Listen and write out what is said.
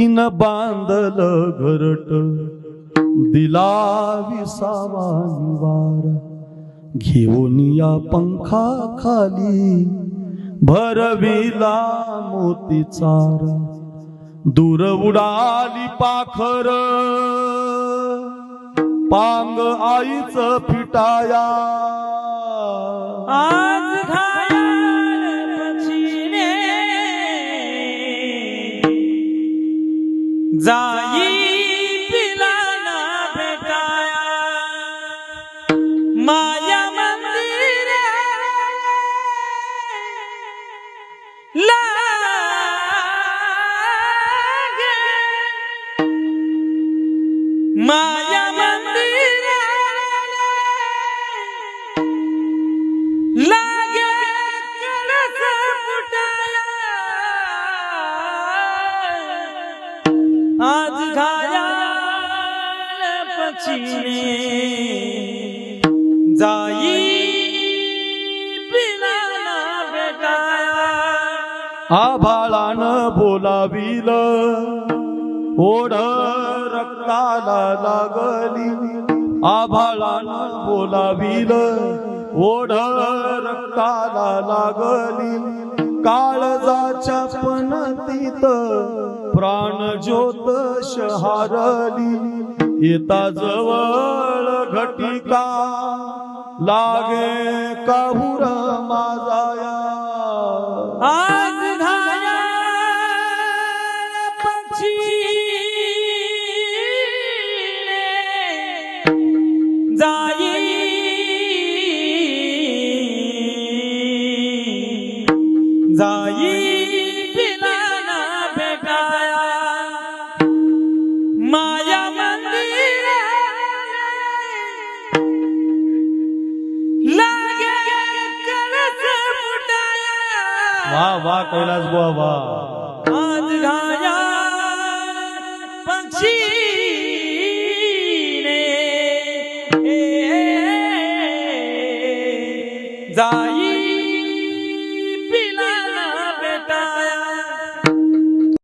तीन बांधल घरट दिला विसावा निवारा घेऊन या पंखा खाली भरविला मोती चारा. दूर उडाली पाखर पांग आईच फिटाया. जाई पिलाना भेटाया। माया मंदिर लागे। माया मंदिर लागे। आज घायाळ पक्षी जाई पिलाना भेटाया. आभाळान बोलाविल ओढ रक्ताला लागली. आभाळान बोलाविल ओढ रक्ताला लागली. काळजाच्या पणतीत प्राण ज्योत शहारली. येता जवळ घटिका लागे काहुर माझाया. जाई पिलाना भेटाया माया मंदिर लागे कलस फुटाया वा वा कैलास बुवा वा आज घाया जाई